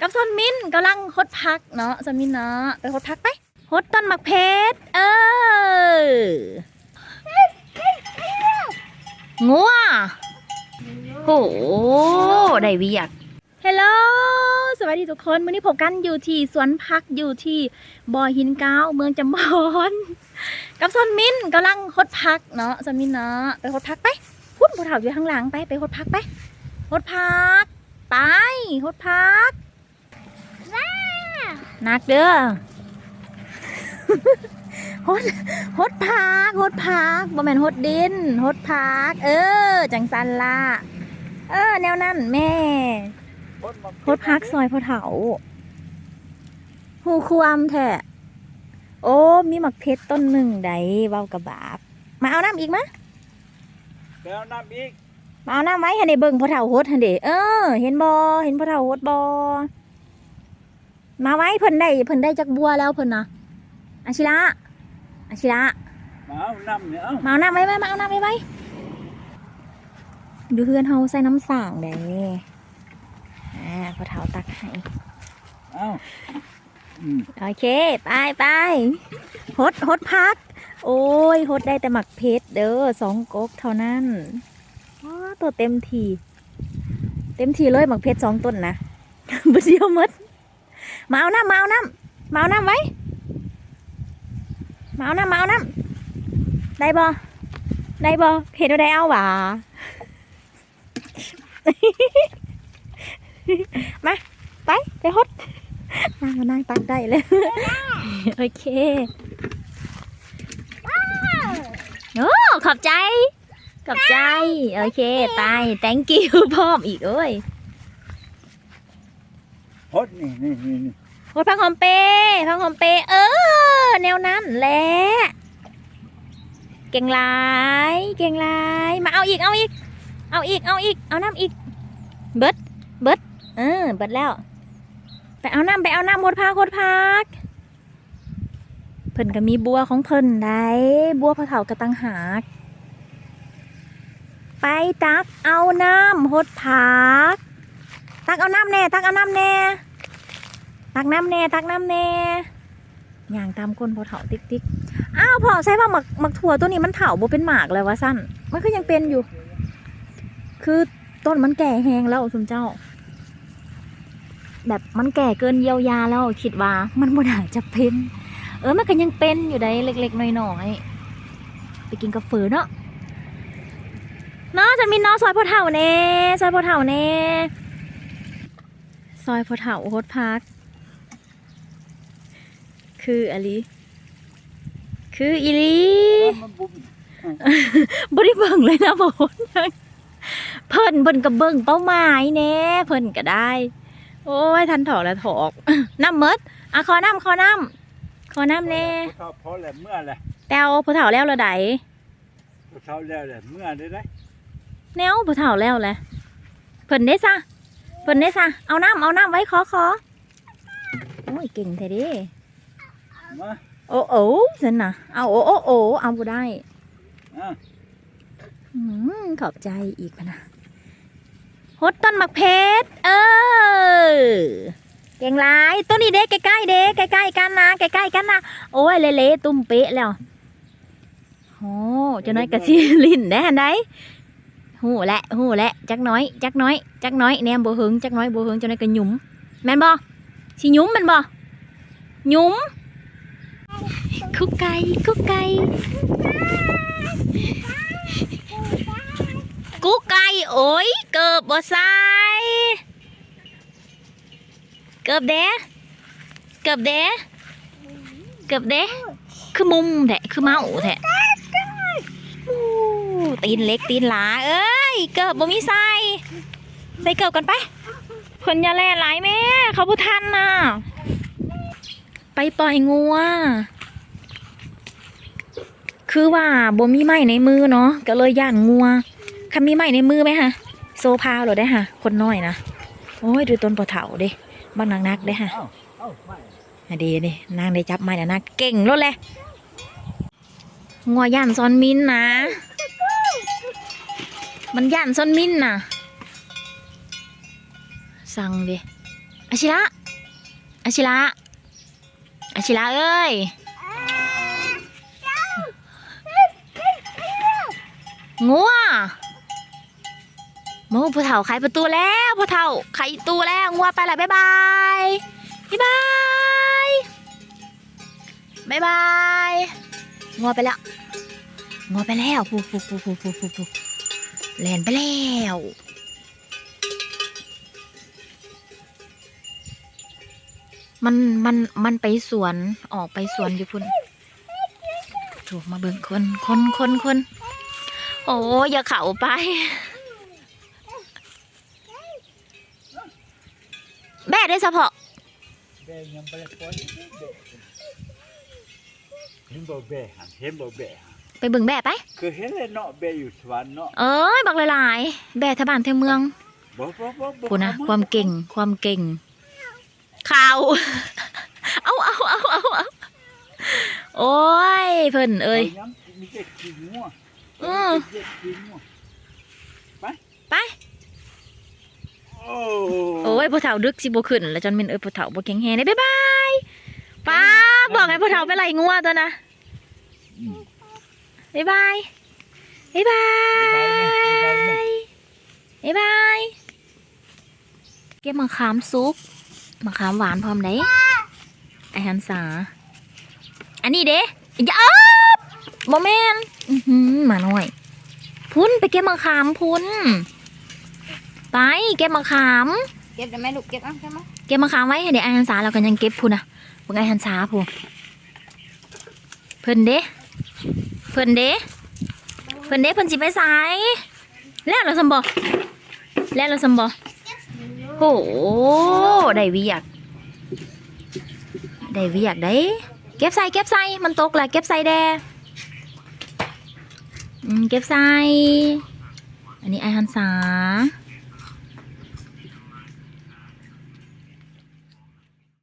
กับซอนมินกำลังฮดพักเนาะซอนมินเนาะไปฮดพักไปฮดต้นหมักเพชรเอองัวโหได้เวียกเฮลโลสวัสดีทุกคนวันนี้ผมกันอยู่ที่สวนพักอยู่ที่บ่อหินเก้าวเมืองจำบอนกับซอนมินกำลังฮดพักเนาะซอนมินเนาะไปฮดพักไปพุ่นผู้เฒ่าอยู่ข้างหลังไปไปฮดพักไปฮดพักไปฮดพัก นักเด้อฮดฮดพักฮดพักบ่แม่นฮดดินฮดพัก เออ จังสันละเออ แนวนั้นแม่ฮดพักซอยพ่อเถาหูความแท้โอ้ มีหมักเพชรต้นหนึ่งไดเว้ากระบาบ มาเอาน้ำอีกมะไปเอาน้ำอีก มาเอาน้ำไว้ให้ได้เบิ่งพ่อเฒ่าโฮดหั่นเด้เออ เห็นบ่เห็นพ่อเฒ่าโฮดบ่ มาไว้เพิ่นได้เพิ่นได้จักบัวแล้วเพิ่นน่ะอาชิระอาชิระมาเอาน้ำเนี่ยเอามาเอาน้ำไว้ไว้มาเอาน้ำไว้ไว้ดูเพื่อนเฮาใส่น้ำสางเด้อ่าพ่อเฒ่าตักให้เอาอืมโอเค ไปไปฮดฮดพัก โอ้ยฮดได้แต่หมักเพชรเด้อสองก๊กเท่านั้นอ๋อตัวเต็มที เต็มทีเลยหมักเพชรสองต้นนะบเดียวหมด มาเอาน้ำมาเอาน้ำมาเอาน้ำไว้มาเอาน้ำมาเอาน้ำได้บ่ได้บ่เห็นว่าได้เอาหว่ามาไปไปฮดนั่งมานั่งตักได้เลยโอเคโอ้ขอบใจขอบใจ โอเค ไป thank you พร้อมอีกเอ้ยฮดนี่นี่นี่นี่ โอ้ยพังหอมเป้พังหอมเป้เออ แนวนั้นแหละเก่งลายเก่งลายมาเอาอีกเอาอีก เอาอีกเอาอีก เอาน้ำอีก เบิดเบิดเออเบิดแล้ว ไปเอาน้ำไปเอาน้ำหมดพากหมดพักเพิ่นก็มีบัวของเพิ่นได้บัวพระเถากระตังหากไปตักเอาน้ำหดพัก ตักเอาน้ำแน่ ตักเอาน้ำแน่ ตักน้ำแน่ตักน้ำแน่ย่างตามก้นพอเถาติ๊กติ๊กอ้าวพอใช่ว่าหมักหมักถั่วตัวนี้มันเถาบ่เป็นหมากเลยวะสั้นมันก็ยังเป็นอยู่ คือต้นมันแก่แหงแล้วคุณเจ้า แบบมันแก่เกินเยียวยาแล้วคิดว่ามันบ่น่าจะเป็น เออมันก็ยังเป็นอยู่ได้เล็ก ๆน้อยๆไปกินกาแฟเนาะเนาะจะมีน้องซอยพอเฒ่าเน่ซอยพอเฒ่าเน่ซอยพอเฒ่าโฮดพักคื ออลีคืออีลีมันบุ้มบริเบิ่งเลยนะบนเพิ่นเพิ่นกับเบิ่งเป้าหมายแน่เพิ่นก็ได้ โอ้ยทันถอกแล้วถอกน้ำเมดอะขอน้ำขอน้ำขอน้ำแน่เขาพอแล้วเมื่อแหละแต้วผู้เฒ่าแล้วละไดเขาแล้วแหละเมื่อได้ได้แนวผู้เฒ่าแล้วแหละเพิ่นได้ซะเพิ่นได้ซะเอาน้ำเอาน้ำไว้ขอขอโอ้ยเก่งแท้เดิมา โอ้โอ้ฉันน่ะเอาโอ้โอ้โอ้เอาบ่ได้อะอืมขอบใจอีกพะนะฮดต้นหมักเพชรเออเก่งหลายต้นนี้เด้ใกล้ๆเด้ใกล้ๆกันนะใกล้ๆกันนะโอ้ยเละๆตุ้มเป๊ะแล้วโอ้เจะน้อยกระซิลิ้นได้หันไดหูแหละหูแหละจักน้อยจักน้อยจักน้อยแนมบ่หึงจักน้อยบ่หึงเจะน้อยก็หยุมแม่นบ่สิหยุมแม่นบ่หยุม คุกไก่คุกไก่กุ๊กไก่โอ้ยเกือบบ่ใส่เกือบเด้เกือบเด้เกือบเด้คือมุมแท้คือเมาแท้อู้ตีนเล็กตีนหลาเอ้ยเกือบบ่มีใส่ใส่เกือบกันไปคนยาแล่หลายแม่เขาบ่ทันน่ะไปปล่อยงัว คือว่าบ่มีไม้ในมือเนาะก็เลยย่านงัวคำมีไม้ในมือไหมฮะโซพาเหรอได้ฮะคนน้อยนะโอ้ยดูต้นปะเถาเด้บ้านนางนักเด้ฮะเอ้าเอ้าไม่อะดีนี่นางได้จับไม้แล้วนะเก่งรถเลยงัวย่านซอนมินนะ มันย่านซอนมินนะสั่งดิอาชิระอาชิระอาชิระเอ้ย งัวมูผู้เฒ่าไขประตูแล้วผู้เฒ่าไขประตูแล้วงัวไปละบ๊ายบายบ๊ายบายบ๊ายบายงัวไปแล้วงัวไปแล้วฟูฟูฟูฟูฟูฟูฟูแลนไปแล้วมันมันมันไปสวนออกไปสวนอยู่พุ่นถูกมาเบิ่งคนคนคนคน โอ้ยอย่าเข่าไปแม่ได้เฉพาะแบยังได้ปล่อยแบเห็นบ่แบหันเห็นบ่แบหันไปบิ่งแม่ไปคือเห็นเลยเนาะแบอยู่สวรรค์เนาะเอ้ยบักหลายๆแม่ทบ้านเทเมืองบ่บ่บ่บ่พูนะความเก่งความเก่งข่าวเอาเอาเอาเอาโอ้ยเพิ่นเอ้ยมีแต่ขี้งัว อืมมีแต่ขี้งัวไป โอ้โอ้ยพ่อเฒ่าดึกสิบ่ขึ้น แล้วจนเป็นเอ้ยพ่อเฒ่าบ่แข็งแรงได้บ๊ายบายป้าบอกให้พ่อเฒ่าไปไล่งัวตัวนะอืมบ๊ายบายบ๊ายบายบ๊ายบายเก็บมะขามซุกมะขามหวานพร้อมได้ไอฮันสาอันนี้เด้อย่าอ๊อบโมเมนอื้อหือ มาหน่อย พุ่นไปเก็บมะขามพุ่นไปเก็บมะขาม เก็บได้ไหมลูกเก็บเอะใช่ไหมเก็บมะขามไว้ให้เดี๋ยวไอฮันสาเรากันยังเก็บพุ่นนะพวกไอฮันสาพูนเพิ่นเด้เพิ่นเด้เพิ่นเด้เพิ่นสิไปสายแล้วเราสมบอแล้วเราสมบอโหได้เวิอยากได้เวิอยากได้ เก็บใส่เก็บใส่มันตกแหละเก็บใส่แดอืม เก็บไซอันนี้ไอฮันสา